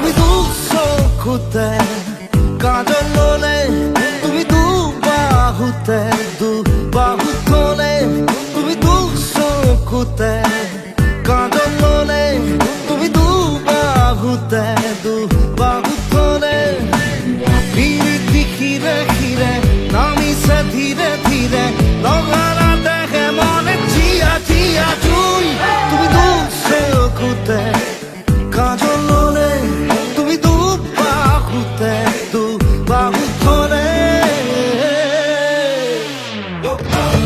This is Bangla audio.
তুমি দুশো খুতে, কাজল লোলে তুমি দু বাহুতে দু বাহু তোলে তুমি দুশো খুতে, কাজল লোলে তুমি দু বাহুতে দু Oh.